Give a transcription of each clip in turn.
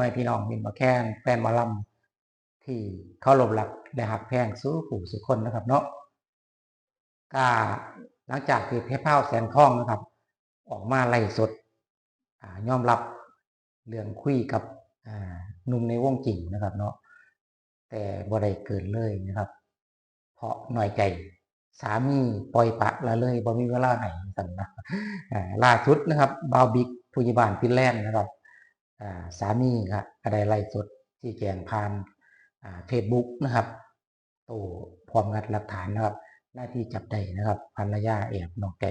แม่พี่น้องมินมาแค้นแฟนมาลำที่เขาหลบหลักและหักแพงสู้ผู้สุคนนะครับเนาะก็หลังจากที่เพชรเผาแสนทองนะครับ ออกมาไล่สดอ่ายอมรับเรื่องคุยกับหนุ่มในวงจริงนะครับเนาะแต่บ่ได้เกินเลยนะครับ เพราะหน่อยใจสามีปล่อยปะละเลยบ่มีเวลาให้สั่นนะล่าสุดนะครับบาวบิ๊กผู้ใหญ่บ้านฟินแลนด์นะครับ สามีครับก็ได้ไล่สดที่แจงผ่านเฟซบุ๊กนะครับโตพร้อมงัดหลักฐานนะครับ หน้าที่จับได้นะครับภรรยาแอบนอกใจ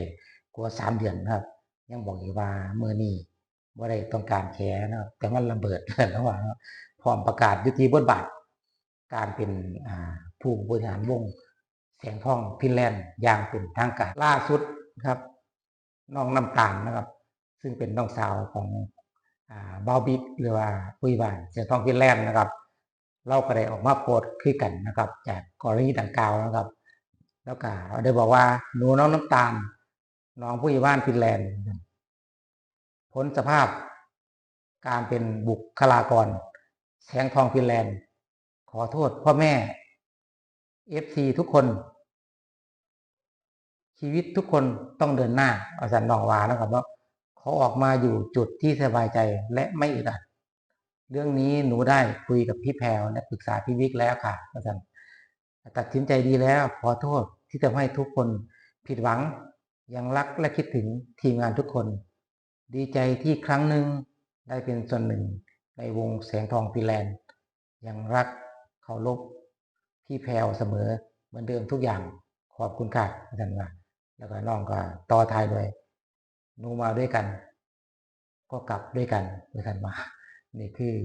กลัวสามเดือนนะครับ ยังบอกอยู่ว่าเมื่อนี้ว่าได้ต้องการแชร์นะครับแต่มันระเบิดระหว่างพร้อมประกาศยุติบทบาท การเป็นผู้บริหารวงแสงทองฟินแลนด์อย่างเป็นทางการล่าสุดครับน้องน้ำตาลนะครับ ซึ่งเป็นน้องสาวของ บาวบิกหรือว่าผู้ใหญ่บ้านเสียงทองฟินแลนด์นะครับ เราก็ได้ออกมาโพสต์คุยกันนะครับ จากกรณีดังกล่าวนะครับ แล้วก็ได้บอกว่าหนูน้องน้ำตาลน้องผู้ใหญ่บ้านฟินแลนด์พ้นสภาพการเป็นบุคลากรแสงทองฟินแลนด์ ขอโทษพ่อแม่เอฟซีทุกคน ชีวิตทุกคนต้องเดินหน้าอาจารย์นองวานะครับเนาะ ขาออกมาอยู่จุดที่สบายใจและไม่อึดอัดเรื่องนี้หนูได้คุยกับพี่แพรวและปรึกษาพี่วิกแล้วค่ะอาจารย์ตัดสินใจดีแล้วขอโทษที่ทำให้ทุกคนผิดหวังยังรักและคิดถึงทีมงานทุกคน ดีใจที่ครั้งหนึ่งได้เป็นส่วนหนึ่งในวงแสงทองฟิแลนด์ยังรักเคารพพี่แพรวเสมอเหมือนเดิมทุกอย่างขอบคุณค่ะอาจารย์ว่าแล้วก็น้องก็ต่อท้ายด้วย หนูมาด้วยกัน ก็กลับด้วยกันด้วยกันมา นี่คือ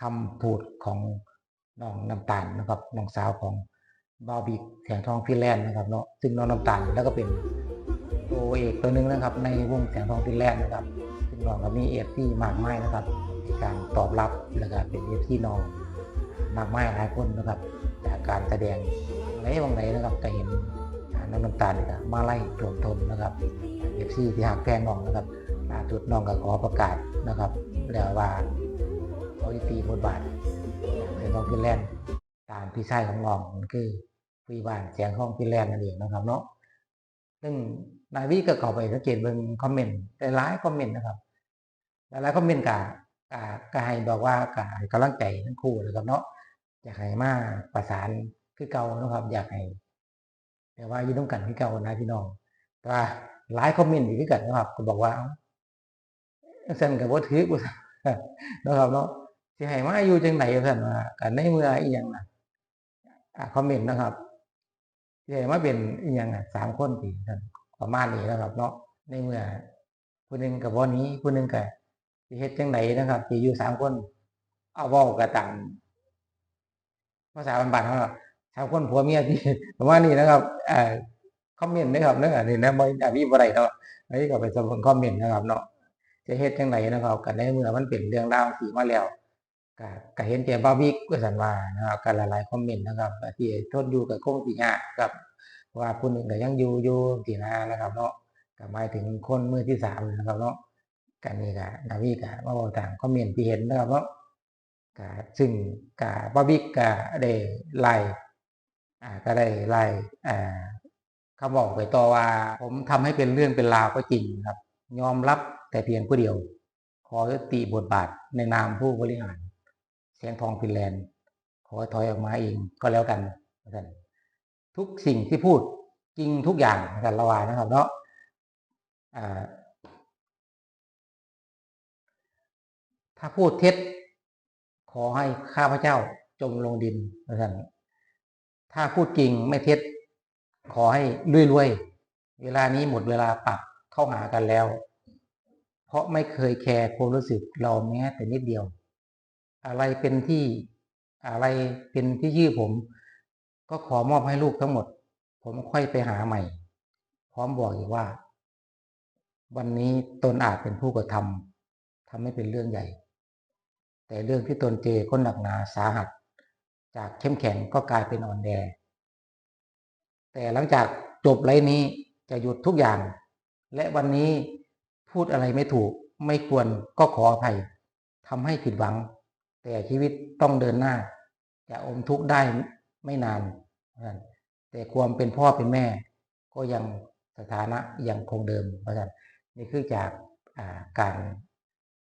คำพูดของน้องน้ำตาลนะครับน้องสาวของบาบิกแสงทองฟินแลนด์นะครับเนาะซึ่งน้องน้ำตาลแล้วก็เป็นตัวเอกตัวหนึ่งนะครับ ในวงแสงทองฟินแลนด์นะครับซึ่งน้องก็มีเอฟซีมากมายนะครับในการตอบรับแล้วก็เป็นเอฟซีน้องมากมายหลายคนนะครับ จากการแสดงในวงไหนนะครับก็เห็น น้องน้ำตาลนี่ก็มาไล่โจมทมนะครับเอฟซีที่หักแพงน้องนะครับล่าสุดน้องก็ขอประกาศนะครับ แล้วว่าเขาจะตีบทบาทในท้องฟินแลนด์ตามพี่ชายของน้องมันคือพี่บ้านเสียงของฟินแลนด์นั่นเองนะครับเนาะซึ่งนายวิก็เข้าไปสังเกตเบิ่งคอมเมนต์หลายคอมเมนต์นะครับหลายคอมเมนต์ก็ก็ก็ให้บอกว่าก็ให้กำลังใจทั้งคู่เลยครับเนาะอยากให้มาประสานคือเก่านะครับ อยากให้ แต่ว่ายู่ต้องกันคือเก่านะพี่น้องแต่ว่าหลายคอมเมนต์อีกคือกันนะครับ ก็บอกว่าเส้นกับว่าถือกูนะครับเนาะสิให้มาอยู่จังไหนเพิ่นว่ากันในเมื่ออีหยังนะคอมเมนต์นะครับสิให้มาเป็นอีหยังน่ะสามคนที่ท่านประมาณนี้นะครับ เนาะในเมื่อผู้หนึ่งกับวันนี้ผู้หนึ่งกับสิเฮ็ดจังไหนนะครับสิอยู่สามคนเอาว้ากันตามภาษาบ้านๆเขา เนาะสามคนผัวเมียที่ประมาณนี้นะครับเอ่อคอมเมนต์นะครับเนื้อนนี้นะบ่ได้มีบ่ได้เนาะอันนี้ก็เป็นสมคอมเมนต์นะครับเนาะจะเฮ็ดจังไดนะครับกันในเมื่อมันเป็นเรื่องราวที่มาแล้วก็ก็เห็นแต่บาวิกว่าซั่นว่านะครับก็หลายคอมเมนต์นะครับที่ทนอยู่กับโคงสิยากครับว่าผู้หนึงก็ยังอยู่อยู่สินะนะครับ เนาะก็หมายถึงคนมือที่สามนะครับเนาะกันนี่ก็นาวิก็มาเว้าตามคอมเมนต์ที่เห็นนะครับเนาะก็ซึ่งก็บาวิกก็ได้ไล่ ก็ได้ไล่อ่าบอกไปต่อว่า ผมทำให้เป็นเรื่องเป็นราวก็จริงครับ ยอมรับแต่เพียงผู้เดียว ขอยุติบทบาทในนามผู้บริหารเสียงทองฟินแลนด์ ขอถอยออกมาเองก็แล้วกันทุกสิ่งที่พูดจริงทุกอย่างกันละวานะครับเนาะอ่าถ้าพูดเท็จ ขอให้ข้าพเจ้าจมลงดินท่าน ถ้าพูดจริงไม่เท็จ ขอให้รวยๆ เวลานี้หมดเวลาปรับเข้าหากันแล้ว เพราะไม่เคยแคร์ความรู้สึกเราแม้แต่นิดเดียว อะไรเป็นที่อะไรเป็นที่ชื่อผม ก็ขอมอบให้ลูกทั้งหมด ผมค่อยไปหาใหม่ พร้อมบอกอีกว่า วันนี้ตนอาจเป็นผู้กระทำทำให้เป็นเรื่องใหญ่ แต่เรื่องที่ตนเจอก็หนักหนาสาหัส จากเข้มแข็งก็กลายเป็นอ่อนแอแต่หลังจากจบไลฟ์นี้จะหยุดทุกอย่าง และวันนี้พูดอะไรไม่ถูกไม่ควรก็ขออภัยทำให้ผิดหวัง แต่ชีวิตต้องเดินหน้า จะอมทุกข์ได้ไม่นาน แต่ความเป็นพ่อเป็นแม่ ก็ยังสถานะยังคงเดิมเพราะฉะนั้นนี่คือจากาการ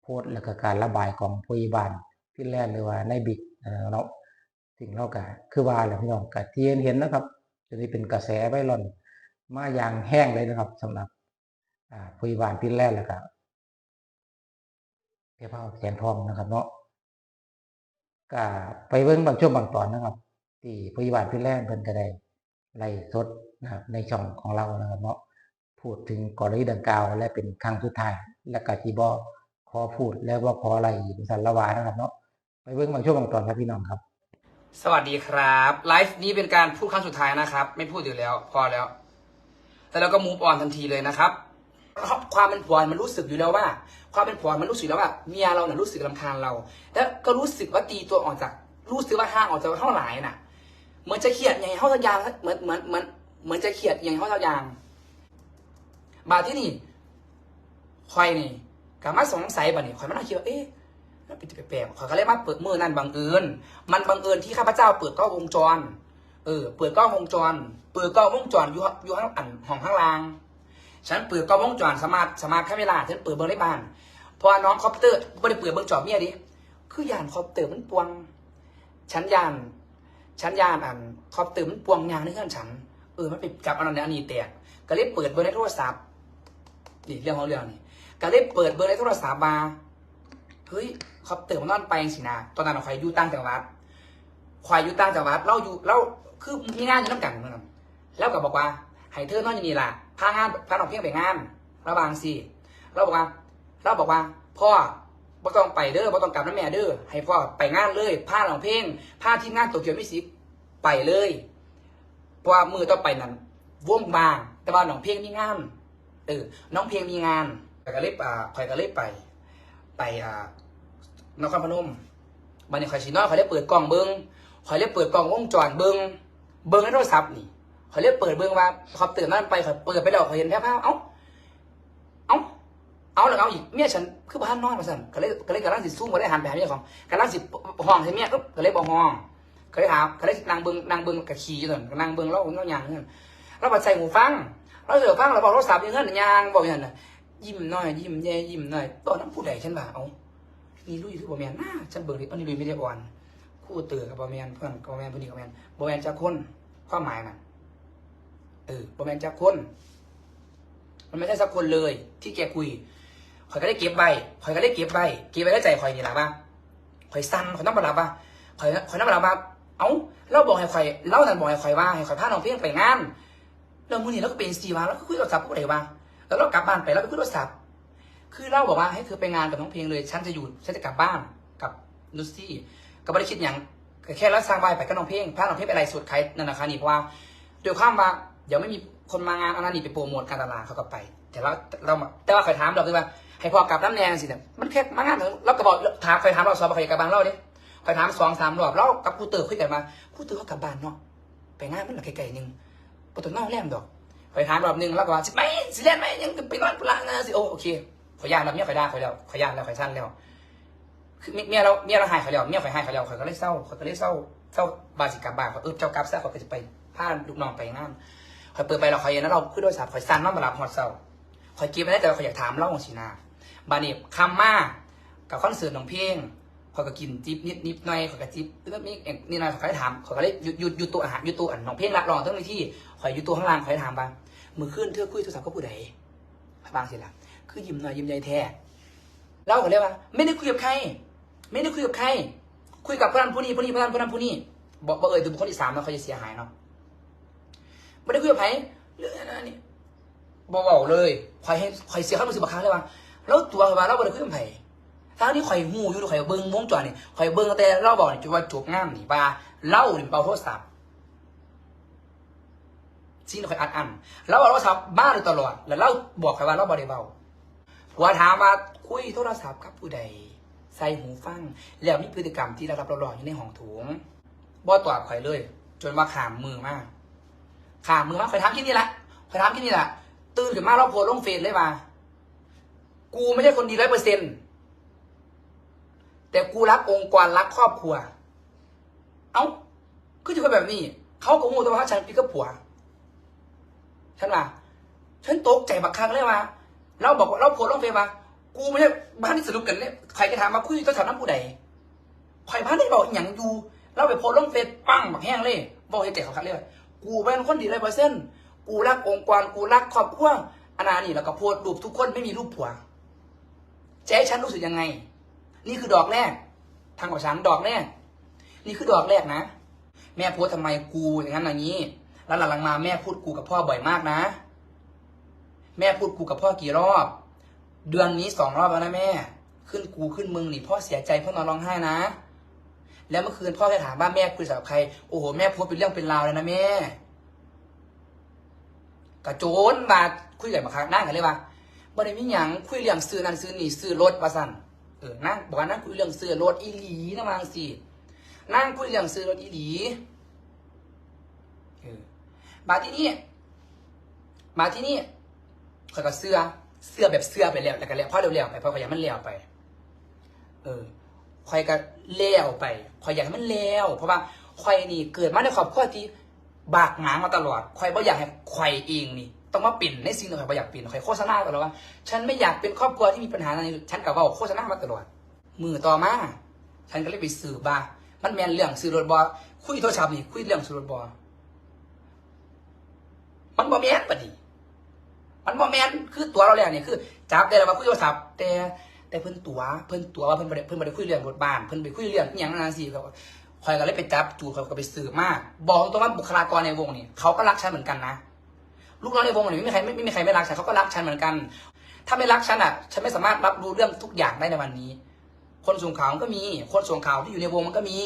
โพสและก็การระบายของพยาบาลฟินแลนด์หรือว่าในบิ๊กเนาะ สิ่งเล่ากะคือว่าแหละพี่น้องกะที่เห็นเห็นนะครับจะนี้เป็นกระแสไวรัลมาอย่างแห้งเลยนะครับสำหรับอ่าพยาบาลฟินแลนด์แล้วก็เพียเผาแขนทองนะครับเนาะก็ไปเบิ่งบางช่วงบางตอนนะครับ ที่พยาบาลฟินแลนด์เพิ่นก็ได้ไล่สดนะครับ ในช่องของเรานะครับเนาะพูดถึงกรณีดังกล่าว และเป็นครั้งสุดท้าย และก็ที่บ่ขอพูดแล้วว่าขออะไรสันละวานะครับเนาะไปเบิ่งบางช่วงบางตอนครับพี่น้องครับ สวัสดีครับไลฟ์นี้เป็นการพูดครั้งสุดท้ายนะครับ ไม่พูดอยู่แล้ว พอแล้ว แต่เราก็มูฟออนทันทีเลยนะครับเพราะความเป็นผัวมันรู้สึกอยู่แล้วว่า ความเป็นผัวมันรู้สึกแล้วว่าเมียเราเนี่ยรู้สึกรำคาญเรา แล้วก็รู้สึกว่าตีตัวออกจาก รู้สึกว่าห่างออกจากเท่าไหร่น่ะ เหมือนจะเขียดอย่างเท่าทะยางเหมือนเหมือนเหมือนเหมือนจะเขียดอย่างเท่าทะยาง บาดที่นี่คอยนี่กามาสงสัยบ่เนี่ยคอยมานั่งคิดว่าเอ๊ะ แล้วเป็นแปลกๆเขาก็เลยมาเปิดมือนั่นบังเอิญมันบังเอิญที่ข้าพเจ้าเปิดกล้องวงจร เออ เปิดกล้องวงจร เปิดกล้องวงจรอยู่อยู่ข้างอันห้องข้างล่าง ฉันเปิดกล้องวงจรสมาร์ทสมาร์ทแค่เวลาฉันเปิดเบอร์ในบ้านพราะว่าน้องคอปเตอร์ไม่ได้เปิดเบอร์จอเมียดิคือยานคอปเตอร์มันปวง ฉันยานฉันยานอันคอปเตอร์มันปวงยางในเครื่องฉันเออมันไปจับอันนั้นอันนี้แตกก็เลยเปิดเบอร์ในโทรศัพท์นี่เรื่องของเรื่องนี่ก็เลยเปิดเบอร์ในโทรศัพท์มา เฮ้ยเขาเติมมันนอนไปสินะตอนนั้นข่อยอยู่ต่างจังหวัดข่อยอยู่ต่างจังหวัดเราอยู่เราคือมีงานอยู่น้ำกันนะครับแล้วก็บอกว่าให้เธอนอนอย่างนี้ล่ะพางานพาน้องเพียงไปงาน ระบางสิเราบอกว่า เราบอกว่า พ่อบ่ต้องไปเด้อบ่ต้องกลับน้ำแม่เด้อให้พ่อไปงานเลยพาน้องเพลงพาทีมงานโตเกียวมิสิไปเลยเพราะว่ามือต้องไปนั้นว่งบาง แต่ว่าน้องเพลงมีงานเออน้องเพลงมีงานข่ก็เลยอ่าข่อยก็เลยไป ไปอ่านครพนมบันนี้ข่อยสินอนข่อยได้เปิดกล้องเบิ้งข่อยได้เปิดกล้องวงจรเบิ้งเบิ้งในโทรศัพท์นี่ข่อยได้เปิดเบิ้งว่าพอตื่นนั่นไปข่อยเปิดไปแล้วข่อยเห็นแค่ภาพเอ้าเอ้าเอาแล้วเอาอีกเมียฉันคือบ้านนอนมาสั่นก็เลยก็เลยกำลังสิซูมก็เลยหันไปหาเมียของกำลังสิห้องใส่เมียก็ก็เลยบอกห้องก็เลยถามก็เลยนางเบิ้งนางเบิ้งกับขี่อยู่นั่นนางเบิ้งเล่าเล่ายางเงี้ยเราบัดใส่หูฟังเราเสือฟังเราบอกโทรศัพท์อยังเงี้ยยางบอกอย่างนั้น ยิ้มหน่อย ยิ้มแย่ยิ้มหน่อย ตอนนั้นผู้ใดฉันว่าเอานี่ลุยคือบอแมนน่าฉันเบิกดิอันนี้ลุยไม่ได้อ่อนคู่เตือกับบอแมนเพื่อนกับบอแมนเพื่อนนี่กับบอแมนบอแมนจากคนความหมายน่ะเออบอแมนจากคนมันไม่ใช่สักคนเลย ที่แกคุยข่อยก็ได้เก็บใบข่อยก็ได้เก็บใบเก็บใบไว้ใจข่อยนี่หละว่าข่อยสั่นข่อยต้องมารับว่าข่อยข่อยต้องมารับว่าเอ้าเราบอกให้ข่อยเล่านั่นบอกให้ข่อยว่าให้ข่อยพาน้องเพียงไปงานแล้วมื้อนี้เราก็เป็นสีวาแล้วก็คุยโทรศัพท์กับผู้ใดว่าง แล้วเรากลับบ้านไปแล้วไปคุยโทรศัพท์ คือเล่าบอกว่าให้เธอไปงานกับน้องเพลงเลย ฉันจะอยู่ ฉันจะกลับบ้านกับนุชซี่ก็ไม่ได้คิดอย่างแค่รับสร้างใบไปกับน้องเพลงพาน้องเพลงไปอะไรสุดใครนั่นนะคะนี่เพราะว่าโดยความว่าเดี๋ยวไม่มีคนมางานเอานั่นนี่ไปโปรโมทการตลาดเขาก็ไป แต่เราเราแต่ว่าเคยถามเราคือว่าให้พอกลับน้ำแดงสิเนี่ยมันแค่มางานเถอเราก็บอกถามเคยถามเราสอบเคยกลับบ้านเราเนี่ยเคยถามสองสามรอบเรากับกูเติร์คุยกันมากูเติร์เขากลับบ้านเนาะไปงานมันหลักไกลๆหนึ่งปตนอกแรมดอก เคยถามรอบหนึ่งแล้วก็ว่าสิไม่สิเล่นไหมยังไปนอนปลางานสิโอโอเคขอยานแล้วเมียขอยด่าขอยแล้วขอยยานแล้วขอยสั้นแล้วคือเมียเราเมียเราหายขอยแล้วเมียขอยหายขอยแล้วขอยก็เลยเศร้าขอยก็เลยเศร้าเศร้าบาสิกลับบ้านขอยเออเจ้ากลับซะขอยก็จะไปพาลูกน้องไปงานขอยเปิดไปเราขอยเย็นแล้วเราขึ้นด้วยสาขอยสั้นน้ำมาลับหอดเศร้าขอยกินไม่ได้แต่ขอยอยากถามเล่าของสีนาบานี่คำมากับคอนเสิร์ตน้องเพลงขอยก็กินจิ๊บนิดนิดหน่อยขอยก็จิ๊บแล้วมีนี่น่อยขอยก็เลยถามขอยก็เลยหยุดหยุดหยุดตัวอาหารหยุดตัวอันน้องเพลงละรองทั้งที่ขอยหยุดตัวข้างล่างขอยถามบ้าง มือขึ้นเธอคุยโทรศัพท์กับผู้ใดบางสิล่ะคือยิ้มหน่อยยิ้มใหญ่แท้เราก็เรียกว่า ไม่ได้คุยกับใคร ไม่ได้คุยกับใคร คุยกับผู้นั้นผู้นี้ผู้นี้ผู้นั้นผู้นั้นผู้นี้บอกบอกเอ่ยถึงคคลที่สามแล้วเขาจะเสียหายเนาะไม่ได้คุยกับใครเรื่องนั้นนี่บอกบอกเลยคอยให้คอยเสียค่ามือสิบครั้งเลยว่าแล้วตัวเขาว่าเราไม่ได้คุยกับใครทั้งที่คอยหูอยู่คอยเบิ้งวงจรนี่คอยเบิ้งแต่เราบอกนี่จะว่าจบงามนี่ว่าเล่าหนี่เป่าโทรศัพท์ สิ่งที่คอยอัดอันแล้วบอกโทรศัพท์บ้าเลยตลอด แล้วเราบอกใครว่าเราบริเบาผัวถามว่าคุยโทรศัพท์กับผู้ใด ใส่หูฟัง แล้วมีพฤติกรรมที่ได้รับเราหลอกอยู่ในห้องโถุงบ่ตอบข่อยเลย จนว่าขามมือมากขามมือมากข่อยถามที่นี่แหละข่อยถามที่นี่แหละตื่นขึ้นมาเราโพสต์ลงเฟซเลยว่ากูไม่ใช่คนดีร้อยเปอร์เซ็นต์แต่กูรักองค์กรรักครอบครัว เอ้าคือจะเป็นแบบนี้ เขาก็งูแต่ว่าฉันพี่ก็ผัว ฉันว่าฉันตกใจบักครั้งเลยว่าเราบอกว่าเราโพสต์ลงเฟซว่ากูไม่ใช่บ้านที่สนุกกันเนี่ยใครจะถามมาคุยต้องถามน้ำผู้ใดใครบ้านที่บอกอย่างอยู่ เราไปโพสต์ลงเฟซปังบักแห้งเลยบอกให้แก่เขาคัดเลยว่ากูเป็นคนดีเลยเปอร์เซ็นต์กูรักองค์กรกูรักครอบครัวอันานี่แล้วก็โพสต์รูปทุกคนไม่มีรูปผัวจะให้ฉันรู้สึกยังไง นี่คือดอกแรก ทางของฉันดอกแรก นี่คือดอกแรกนะ แม่โพสทำไมกูอย่างนั้นอย่างนี้ แล้วหลังๆมาแม่พูดกูกับพ่อบ่อยมากนะ แม่พูดกูกับพ่อกี่รอบ เดือนนี้สองรอบแล้วนะแม่ ขึ้นกูขึ้นมึงหนี่พ่อเสียใจพ่อนอนร้องไห้นะ แล้วเมื่อคืนพ่อไปถามว่าแม่คุยกับใคร โอ้โหแม่พสต์เป็นเรื่องเป็นราวเลยนะแม่กระโจนมาคุยกับมาคักนั่งกันเลยว่าบ่ได้มีหยังคุยเรื่องซื้อนั่นซื้อนี่ซื้อรถว่าสั่นเออนั่งบอกว่านั่งคุยเรื่องซื้อรถอีหลีนะมางสินั่งคุยเรื่องซื้อรถอีหลี มาที่นี่ มาที่นี่ข่อยก็เสื้อ เสื้อแบบเสื้อไปแล้วแล้วก็แล้วพอเร็วๆไปพอข่อยอยากมันเลี้ยวไป เออข่อยก็เลี้ยวไปข่อยอยากให้มันเลี้ยวเพราะว่าข่อยนี่เกิดมาในครอบครัวที่บากหมางมาตลอดข่อยบ่อยากให้ข่อยเองนี่ต้องมาปิ่นในสิ่งที่ข่อยบ่อยากปิ่นข่อยโฆษณาตลอดว่า ฉันไม่อยากเป็นครอบครัวที่มีปัญหาอะไรฉันก็เว้าโฆษณามาตลอด มือต่อมา ฉันก็เลยไปสืบว่ามันแมนเรื่องซื้อรถบอคุยโทรศัพท์นี่คุยเรื่องซื้อรถบอ มันบ่แม่นปะดิมันบ่แม่นคือตัวเราแล้วเนี่ยคือจับได้แล้วว่าคุยโทรศัพท์แต่แต่เพิ่นตัวเพิ่นตัวว่าเพิ่นบ่ได้เพิ่นบ่ได้คุยเรื่องรถบ้านเพิ่นไปคุยเรื่องอหย่างนั้นสิก็คอยก็เลยไปจับจูดเขาก็ไปสืบมาก บอกตรงว่าบุคลากรในวงนี่เขาก็รักฉันเหมือนกันนะลูกน้องในวงนี่ไม่มีใครไม่ไม่มีใครไม่รักฉันเขาก็รักฉันเหมือนกัน ถ้าไม่รักฉันอะ ฉันไม่สามารถรับรู้เรื่องทุกอย่างได้ในวันนี้ คนส่งข่าวมันก็มี คนส่งข่าวที่อยู่ในวงมันก็มี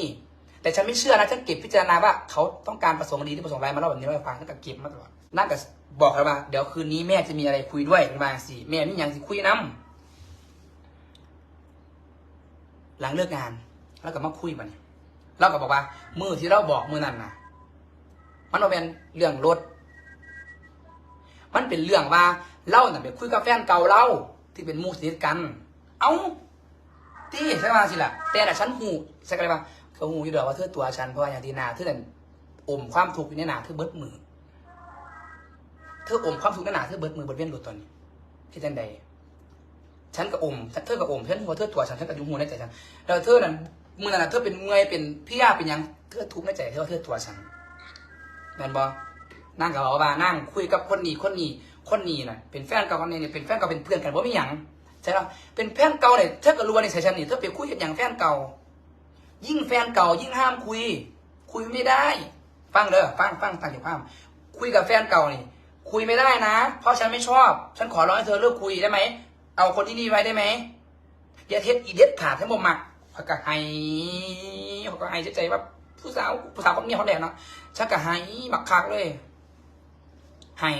แต่ฉันไม่เชื่อนะฉันเก็บพิจารณาว่าเขาต้องการประสงค์ดีที่ประสงค์ร้ายมาเล่าแบบนี้ให้ฟังฉันก็เก็บมาตลอด นั่นก็บอกเลยว่า เดี๋ยวคืนนี้แม่จะมีอะไรคุยด้วยบางสิแม่มีอย่างสิคุยน้ำหลังเลิกงาน แล้วก็มาคุยมันเราก็บอกว่า มือที่เราบอกมือนั่นนะมันบ่เป็นเรื่องรถ มันเป็นเรื่องว่าเล่าน่ะไปคุยกับแฟนเก่าเราที่เป็นมูสนิทกัน เอ้าที่ใช่ไหมสิล่ะแต่แต่ฉันหูใช่ไหมว่าเขาหูอยู่เดียวว่าเธอตัวฉันเพราะว่าอย่างที่นาเธอนั่นอมความทุกข์อยู่ในหนาเธอเบิดมือ เธออมความทุกข์ในหนาเธอเบิดมือเบิดเวียนหลุดตอนนี้ที่จังใดฉันก็อมเธอก็อมฉันหัวเธอตัวฉันฉันก็ยุ่งหูในใจฉันแล้วเธอนั่นมือนั่นเธอเป็นเงยเป็นพี่ยาเป็นยังเธอทุกข์ในใจเธอว่าเธอตัวฉันแมนบอนั่งกับเราบ้านั่งคุยกับคนนี้คนนี้คนนี้น่ะเป็นแฟนเก่าคนนี้เนี่ยเป็นแฟนเก่าเป็นเพื่อนกันว่าไม่หยังใช่ไหมเป็นแฟนเก่าเนี่ยถ้าเกิดรู้ว่าในสายชันนี่ถ้าไปคุยกันอย่างแฟนเก่า ยิ่งแฟนเก่า ยิ่งห้ามคุย คุยไม่ได้ ฟังเด้อฟังฟังตั้งใจฟังคุยกับแฟนเก่านี่ คุยไม่ได้นะ เพราะฉันไม่ชอบ ฉันขอร้องให้เธอเลิกคุยได้ไหม เอาคนที่นี่ไว้ได้ไหมอย่าเท็ดอีเด็ดขาดให้บ่มักเขาก็ให้เขาก็ให้ใจว่าผู้สาวผู้สาวคนนี้เขาแดงเนาะฉันก็ให้บักคักเลยให้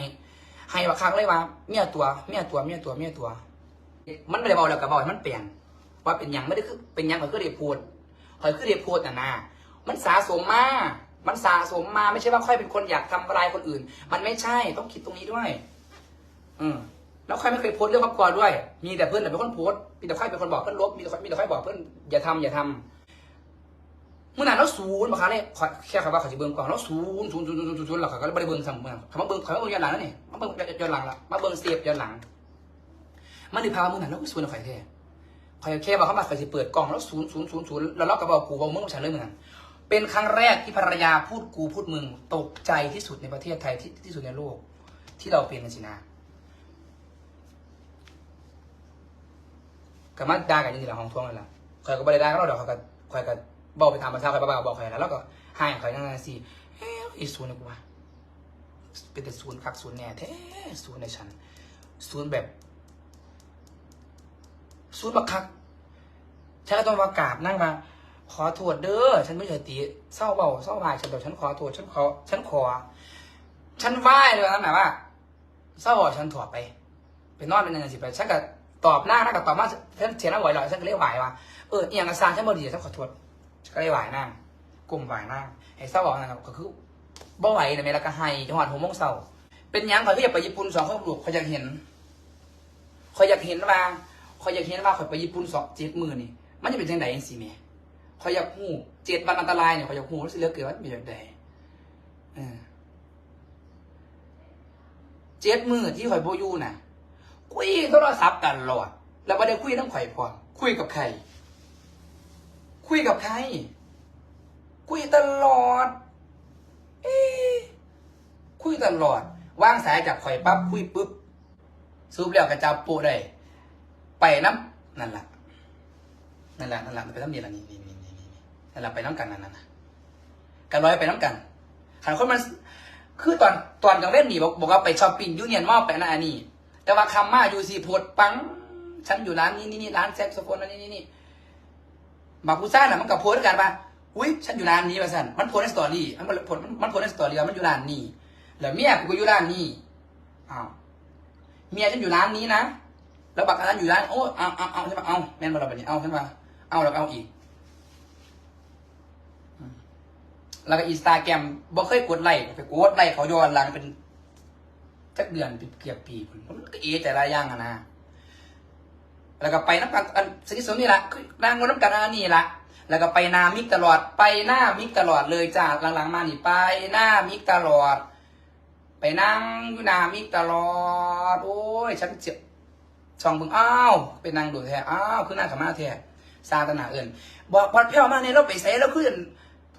ให้บักคักเลยว่าเมียตัวเมียตัวเมียตัวเมียตัว มันไม่ได้บอกแล้วก็บอกมันเปลี่ยนว่าเป็นหยังไม่ได้คือเป็นหยังข่อยคือเด็พูดข่อยคือเด็พูดน่ะนะมันสะสมมาก มันสะสมมาไม่ใช่ว่าค่อยเป็นคนอยากทำลายคนอื่น มันไม่ใช่ต้องคิดตรงนี้ด้วย อืมแล้วค่อยไม่เคยโพสเรื่องครอบครัวด้วย มีแต่เพื่อนแต่เป็นคนโพสมีแต่ค่อยเป็นคนบอกเพื่อนลบมีแต่ค่อยมีแต่ค่อยบอกเพื่อนอย่าทำอย่าทำเมื่อนั้นเราศูนย์บางครั้งเนี่ยแค่คำว่าเขาจะเบิ่งก่อนเราศูนย์ศูนย์ศูนย์ศูนย์ศูนย์ศูนย์หรอกเขาก็เลยไม่ได้เบิ่งซ้ำเมื่อคำว่าเบิ่งเขาว่าเบิ่งย้อนหลังนั่นนี่มาเบิ่งย้อนหลังละมาเบิ่งเสียบย้อนหลัง มันถือพาเมื่อนันแล้วก็ศูนย์เอาไฟแท้คอยแค่บอกเขามาไฟสิเปิดกล่องแล้วศูนย์ศูนย์ศูนย์ศูนย์แล้วเราก็บอกกูว่ามึงกับฉันเรื่องเหมือนกัน เป็นครั้งแรกที่ภรรยาพูดกูพูดมึง ตกใจที่สุดในประเทศไทยที่ที่สุดในโลก ที่เราเป็นกันสินะกับมาด่ากันอยังไงหลังห้องท่วงเลยล่ะคอยก็ไม่ได้ก็เราเดี๋ยวคอยก็คอยก็บอกไปตามภาษาคอยบ้าๆบอกคอยแล้วแล้วก็ให้คอยนั่งสิเฮ้ยอีศูนย์นะกูว่าเป็นแต่ศูนย์คักศูนย์แน่แท้ศูนย์ในฉันศูนย์แบบซูดบักคักฉันก็ต้องมากราบนั่งมา ขอโทษเด้อฉันไม่เคยตีเศร้าเบาเศร้าบายฉันแบบฉันขอโทษฉันขอ ฉันขอ ฉันไหว้เลยนะหมายว่าเศร้าเบาฉันถอดไปไปนอนเป็นยังไงสิไปฉันก็ตอบหน้านะกับตอบมาฉันเสียงน้าไหวหรอยฉันก็เรียกไหวว่าเอออย่างกระซางฉันบ่ดีฉันขอโทษฉันก็เลยไหวหน้ากลุ่มไหวหน้าไอ้เศร้าเบานะครับก็คือบ่ไหวนะแม่แล้วก็ให้จังหวัดหัวมงเศร้าเป็นยังเขาที่อยากไปญี่ปุ่นสองคนลูกเขาอยากเห็นเขาอยากเห็นว่าคอยอยากเห็นว่าคอยไปญี่ปุ่นสองเจ็ดหมื่นนี่มันจะเป็นจังไดจังซี่แหม่ ข่อยอยากฮู้เจ็ดวันอันตรายเนี่ยข่อยอยากฮู้ว่าสิเลือกเกิดว่าเป็นจังไดเจ็ดมือที่ข่อยบ่อยู่น่ะ คุยโทรศัพท์ตลอดแล้วบ่ได้คุยน้ำข่อยพอคุยกับใคร คุยกับใคร คุยตลอด เอ๊คุยตลอดวางสายจากข่อยปั๊บคุยปุ๊บซูบแล้วกระจับปูได้ไปน้ำนั่นแหละนั่นแหละนั่นแหละมันไปน้ำเดียวนี่นี่นี่นี่นี่ นั่นแหละไปน้ำกันนั่นนะนะกันร้อยไปน้ำกันขันคนมันคือตอนตอนกลางเล่นนี่บอกบอกว่าไปช้อปปิ้งยูเนียนมอลไปนั่นอันนี้ แต่ว่าคำมาอยู่สี่โพดปัง ฉันอยู่ร้านนี้นี่นี่ร้านแซ็กโซโฟนนั่นนี่นี่นี่บักกูซ่าน่ะมันกับโพดกันปะอุ้ยฉันอยู่ร้านนี้มาสั่นมันโพสในสตอรี่มันโพสมันโพสในสตอรี่ว่ามันอยู่ร้านนี้แล้วเมียกูก็อยู่ร้านนี้อ้าวเมียฉันอยู่ร้านนี้นะแล้วบักอันนั้นอยู่ร้านโอ้เอาเอาเอาใช่ปะเอาแม่นมาเราแบบนี้เอาใช่ปะเอาแล้วเอาอีกอืม แล้วก็อินสตาแกรมบ่เคยกดไลค์ไปกดไลค์เขาย้อนหลังเป็นจักเดือนเป็นเกือบปีพุ่นมันก็เอแต่ละอย่างอะนะแล้วก็ไปน้ำกันอันสนิทสนมนี่แหละคือนางวนน้ำกันอันนี้ละแล้วก็ไปนามิกตลอดไปหน้ามิกตลอดเลยจ้าหลังๆมานี่ไปหน้ามิกตลอด ไปนั่งอยู่นามิกตลอด โอ้ยฉันเจ็บช่องเบึงอ้าวไปนั่งดูแท้อ้าวคือหน้าขม่าแท้ซาตนาเอื่นบอกพอดเพี้ยวมาเนี่ยเราไปใส่แล้วขึ้น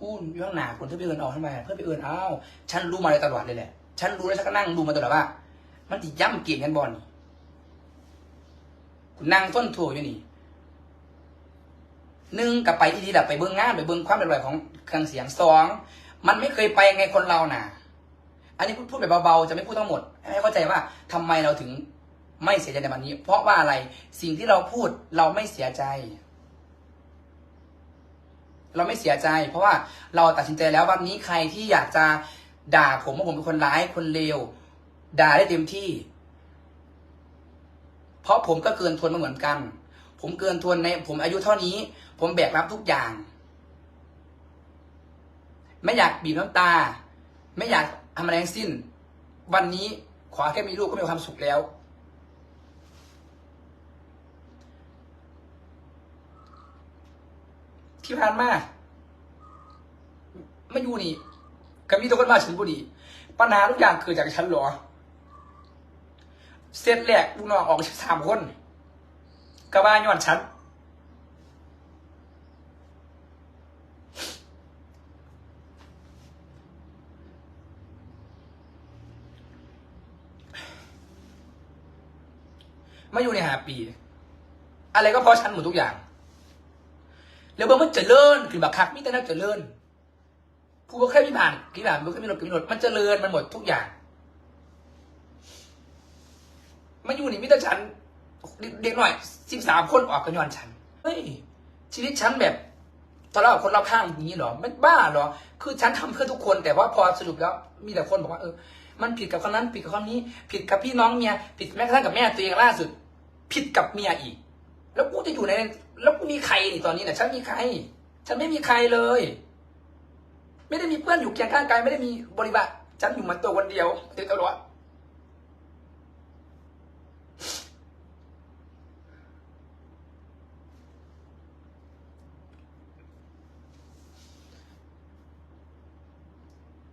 พูดอยู่ข้างหน้าคนที่ไปเอื่นออกทำไมเพื่อไปเอื่นอ้าวฉันรู้มาเลยตลอดเลยแหละ ฉันรู้แล้วฉันก็นั่งดูมาตลอดว่า มันติย่ำเก่งกันบอลนี่กูนั่งต้นถั่วอยู่นี่หนึ่งกับไปที่ดีแบบไปเบิ้งงานไปเบิ้งความเป็นไปของเครื่องเสียงสองมันไม่เคยไปไงคนเราน่ะ อันนี้พูดพูดแบบเบาๆจะไม่พูดทั้งหมด ให้เข้าใจว่าทำไมเราถึงไม่เสียใจในวันนี้ เพราะว่าอะไรสิ่งที่เราพูดเราไม่เสียใจ เราไม่เสียใจ เพราะว่าเราตัดสินใจแล้ววันนี้ใครที่อยากจะด่าผมว่าผมเป็นคนร้ายคนเลวด่าได้เต็มที่ เพราะผมก็เกินทนมาเหมือนกัน ผมเกินทนใน ผมอายุเท่านี้ ผมแบกรับทุกอย่าง ไม่อยากบีบน้ำตา ไม่อยากทำอะไรทั้งสิ้น วันนี้ขอแค่มีลูกก็มีความสุขแล้ว ที่ผ่านมาไม่อยู่นี่ก็มีตัวคนมาฉันบุดีปัญหาทุกอย่างเกิดจากฉันหรอเซตแรกลูกน้องออกสามคนกระบาย้อนฉันมาอยู่ในหาปี อะไรก็เพราะฉันหมดทุกอย่าง แล้วเมื่อมันเจริญคือแบบคักมิแต่น่าเจริญผู้ว่าแค่มีผ่านกี่ผ่านมันก็มีรถมีรถมันเจริญมันหมดทุกอย่างมาอยู่นี่มิแต่ฉันเด็กหน่อยสิบสามคนออกกันย้อนฉันเฮ้ยชีวิตฉันแบบทะเลาะกับคนรอบข้างอย่างนี้หรอไม่บ้าหรอ คือฉันทำเพื่อทุกคน แต่ว่าพอสรุปแล้วมีแต่คนบอกว่าเออมันผิดกับคนนั้นผิดกับคนนี้ ผิดกับพี่น้องเมียผิดแม้กระทั่งกับแม่ตัวเองล่าสุด ผิดกับเมียอีก แล้วกูจะอยู่ใน แล้วมีใครนี่ตอนนี้เนี่ยฉันมีใคร ฉันไม่มีใครเลย ไม่ได้มีเพื่อนอยู่เคียงข้างกายไม่ได้มีบริบาฉันอยู่มันตัวคนเดียวเต็มตลอด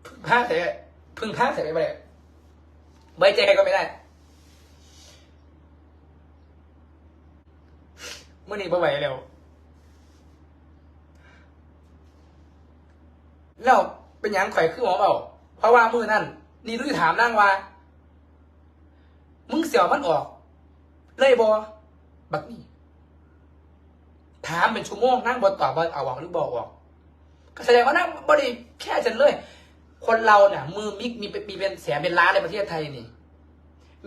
พึ่งพาใส่พึ่งพาใส่ไปเลยไว้ใจใครก็ไม่ได้ มื่อนี้บ่ไหวแล้วแล้วเป็นยังข่อยคือหมอเปล่าเพราะว่ามือนั่นนี่รู้ถามนั่งว่า มึงเสียวมันออก เลยบอบักนี่ถามเป็นชั่วโมงนั่งบอตอบว่าเอาออกหรือบอกออกก็แสดงว่านั่งบริแค่ฉันเลย คนเราเนี่ยมือมิกมีเป็นมีเป็นแสนเป็นล้านในประเทศไทยนี่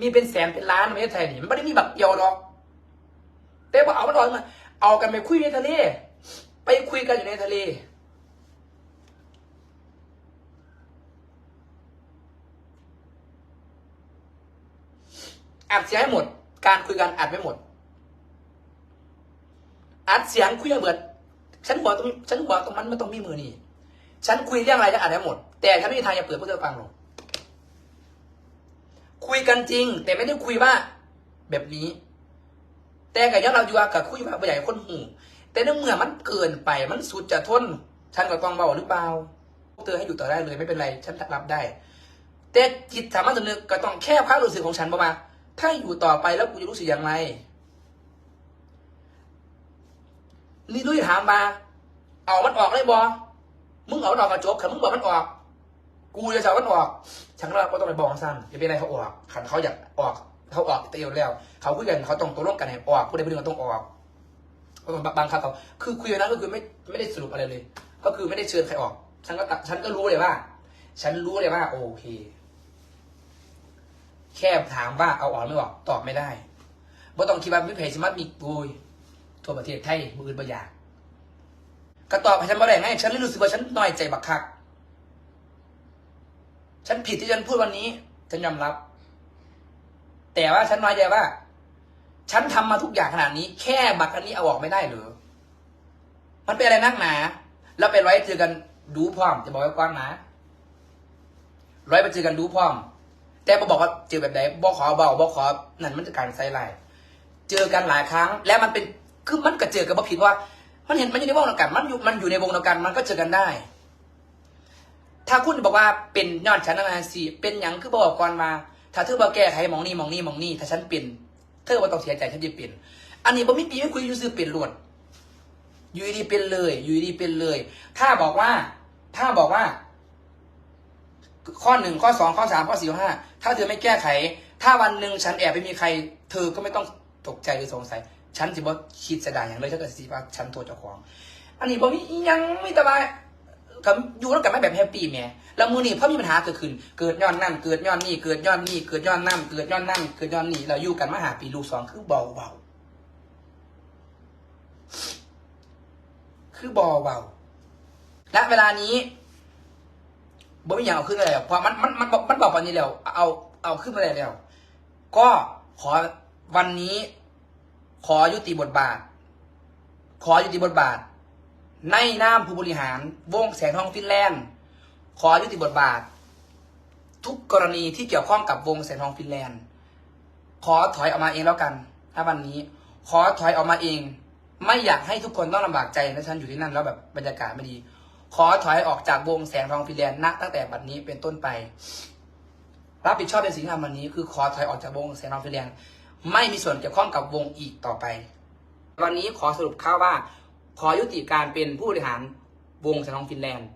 มีเป็นแสนเป็นล้านในประเทศไทยนี่มันไม่ได้มีแบบเดียวหรอก แต่ว่าเอามันออกมาเอากันไปคุยในทะเล ไปคุยกันอยู่ในทะเล อัดเสียงให้หมด การคุยกันอัดไม่หมด อัดเสียงคุยให้เบิดฉันบอกตรงฉันบอกตรงมันไม่ต้องมีมือนี่ ฉันคุยเรื่องอะไรจะอ่านได้หมด แต่ฉันไม่มีทางจะเปิดเพื่อเธอฟังหรอกคุยกันจริง แต่ไม่ได้คุยว่าแบบนี้ แต่กับย้อนเราอยู่กับคุยว่าบ่ใหญ่คนหูแต่ในเมื่อมันเกินไปมันสุดจะทน ฉันก็ต้องเบาหรือเปล่าเธอให้อยู่ต่อได้เลยไม่เป็นไร ฉันรับได้ แต่จิตสามัญสำนึกก็ต้องแค่ความรู้สึกของฉันประมาถ้าอยู่ต่อไปแล้วกูจะรู้สึกอย่างไร นี่ด้วยถามมาเอามันออกได้บอมึงเอามันออกกระจบขันมึงบอกมันออก กูจะจะเอามันออก ฉันก็ก็ต้องไปบอกสั้นอย่าเป็นไรเขาออกขันเขาอยากออก เขาออกเตียวแล้ว เขาคุยกันเขาต้องตกลงกันให้ออกผู้ใดผู้หนึ่งต้องออกเพราะมันบางครั้งเขาคือคุยนนั้นก็คือไม่ไม่ได้สรุปอะไรเลย ก็คือไม่ได้เชิญใครออก ฉันก็ตัดฉันก็รู้เลยว่า ฉันรู้เลยว่า โอเค แค่ถามว่าเอาออกไม่ออกตอบไม่ได้บ่ต้องคิดว่าวิเพจสมัติมีปุยทั่วประเทศไทยมืออื่นประหยากก็ตอบให้ฉันบ่ได้ไงฉันรู้สึกว่าฉันน้อยใจบักคัก ฉันผิดที่ฉันพูดวันนี้ ฉันยอมรับ แต่ว่าฉันน้อยใจว่า ฉันทำมาทุกอย่างขนาดนี้ แค่บักอันนี้เอาออกไม่ได้หรือ มันเป็นอะไรนักหนา แล้วไปร้อยเจอกันดูพร้อม จะบอกไว้ก่อนนะร้อยไปเจอกันดูพร้อม แต่บอบอกว่าเจอแบบไหนบอกขอเบาบอกขอนั่นมันจะการใส่ลายเจอกันหลายครั้ง และมันเป็นคือมันก็เจอกันบ่ผิดว่า มันเห็นมันอยู่ในวงเดียวกันมันอยู่มันอยู่ในวงเดียวกัน มันก็เจอกันได้ ถ้าคุณบอกว่าเป็นยอดฉันนะสิเป็นหยังคือบอกก่อนมา ถ้าเธอบอแก้ไขมองนี่มองนี่มองนี่ถ้าฉันเป็นเธอว่าต้องเสียใจฉันจะเป็นอันนี้บ่มีปีไม่คุยยูซื้อเป็นลวนอยู่ดีเป็นเลยยูดีเป็นเลย ถ้าบอกว่า ถ้าบอกว่า ข้อหนึ่งข้อสองข้อสามข้อสี่ข้อห้าถ้าเธอไม่แก้ไข ถ้าวันหนึ่งฉันแอบไปมีใคร เธอก็ไม่ต้องตกใจหรือสงสัย ฉันจะบอกคิดเสียดายอย่างเลยถ้าเกิดสิว่าฉันโทษเจ้าของ อันนี้บอกมียังไม่ตบาย กับอยู่แล้วกันไม่แบบแฮปปี้แม่แล้วมือนี่พอมีปัญหาเกิดขึ้น เกิดย้อนนั่น เกิดย้อนนี่ เกิดย้อนนี่ เกิดย้อนนั่น เกิดย้อนนั่น เกิดย้อนนี่ เราอยู่กันมาหาปีลูกสองคือเบาเบาคือเบาเบาณเวลานี้บ่มีอย่างเอาขึ้นอะไรเพราะมันมันมันมันบอกวันนี้แล้ว เอาเอาขึ้นมาได้แล้ว ก็ขอวันนี้ ขอยุติบทบาท ขอยุติบทบาท ในนามผู้บริหาร วงแสงทองฟินแลนด์ ขอยุติบทบาท ทุกกรณีที่เกี่ยวข้องกับวงแสงทองฟินแลนด์ ขอถอยออกมาเองแล้วกันถ้าวันนี้ ขอถอยออกมาเอง ไม่อยากให้ทุกคนต้องลำบากใจนะฉันอยู่ที่นั่นแล้วแบบบรรยากาศไม่ดี ขอถอยออกจากวงแสงทองฟินแลนด์ณตั้งแต่บัดนี้เป็นต้นไป รับผิดชอบในสิ่งที่ทำวันนี้ คือขอถอยออกจากวงแสงทองฟินแลนด์ไม่มีส่วนเกี่ยวข้องกับวงอีกต่อไป วันนี้ขอสรุปข่าวว่า ขอยุติการเป็นผู้บริหารวงแสงทองฟินแลนด์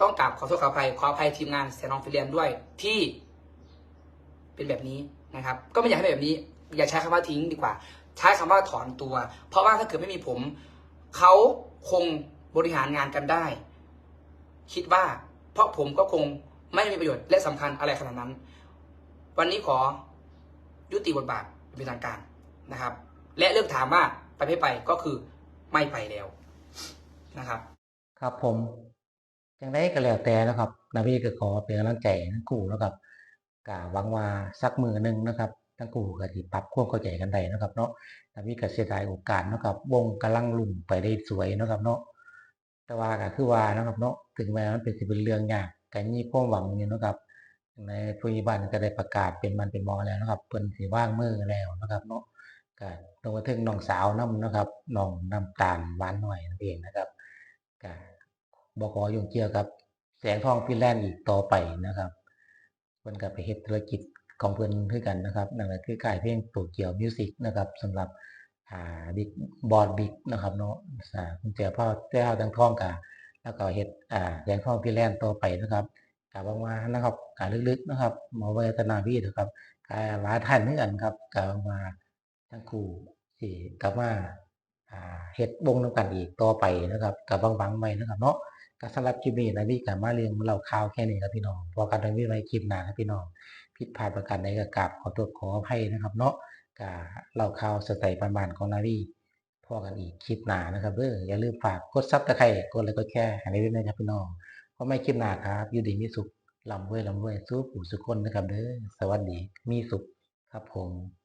ต้องกราบขอโทษขออภัยขออภัยทีมงานแสงทองฟินแลนด์ด้วยที่เป็นแบบนี้นะครับ ก็ไม่อยากให้เป็นแบบนี้ อย่าใช้คำว่าทิ้งดีกว่า ใช้คำว่าถอนตัว เพราะว่าถ้าเกิดไม่มีผม เขาคงบริหารงานกันได้ คิดว่า เพราะผมก็คงไม่มีประโยชน์และสำคัญอะไรขนาดนั้น วันนี้ขอยุติบทบาทเป็นทางการนะครับ และเลือกถามว่าไปไม่ไปก็คือไม่ไปแล้ว นะครับ ครับผมจังได้ก็แล้วแต่นะครับนาวีก็ขอเป็นกำลังใจทั้งคู่นะครับกะหวังว่าสักมือหนึ่งนะครับทั้งคู่ก็สิปรับความเข้าใจกันได้นะครับ เนาะนาวีก็เสียดายโอกาสนะครับ วงกำลังลุ่มไปได้สวยนะครับ เนาะแต่ว่าก็คือว่านะครับ เนาะถึงแม้มันเป็นสิเป็นเรื่องยากก็มีความหวังอยู่นะครับในผู้ใหญ่บ้านก็ได้ประกาศเป็นมันเป็นมอแล้วนะครับเพิ่นสิว่างมือแล้วนะครับ เนาะก็ลงมาถึงน้องสาวน้ำนะครับน้องน้ำตาลหวานหน่อยนั่นเองนะครับ ก็บขยุ่งเกี่ยวกับ แสงทองฟินแลนด์อีกต่อไปนะครับเพิ่นก็ไปเฮ็ดธุรกิจของเพิ่อนคือกันนะครับนั่นก็คือค่ายเพลงโตเกียวมิวสิกนะครับสำหรับอ่าบิ๊กบอดบิ๊กนะครับเนาะอ่าคุณเจ้าพ่อเจ้าทั้งท้องกะแล้วก็เฮ็ดอ่าแสงทองฟินแลนด์ต่อไปนะครับกะบางว่านะครับกะลึกๆนะครับหมอเวทนาวีนะครับกะหลายท่านเหมือนกันครับกะบางว่าทั้งคู่สิกลับมา เฮ็ดวงน้ำกันอีกต่อไปนะครับกับบางบังไว้นะครับเนาะก็สำหรับคลิปนี้นะพี่กับมาเรียงเล่าข่าวแค่นี้ครับพี่น้องพอกันทางวิไว้คลิปหน้าครับพี่น้องผิดพลาดประการใดก็กราบขอโทษขออภัยนะครับ เนาะก็เล่าข่าวสไตล์บานๆของนาวีพอกันอีกคลิปหน้านะครับเด้ออย่าลืมฝากกดซับตะไคร้กดไลค์กดแชร์ให้ด้วยนะครับพี่น้องเพราะไม่คลิปหน้าครับอยู่ดีมีสุขลำเว้ยลำเว้ยสู้ผู้สุขคนนะครับเด้อสวัสดีมีสุขครับผม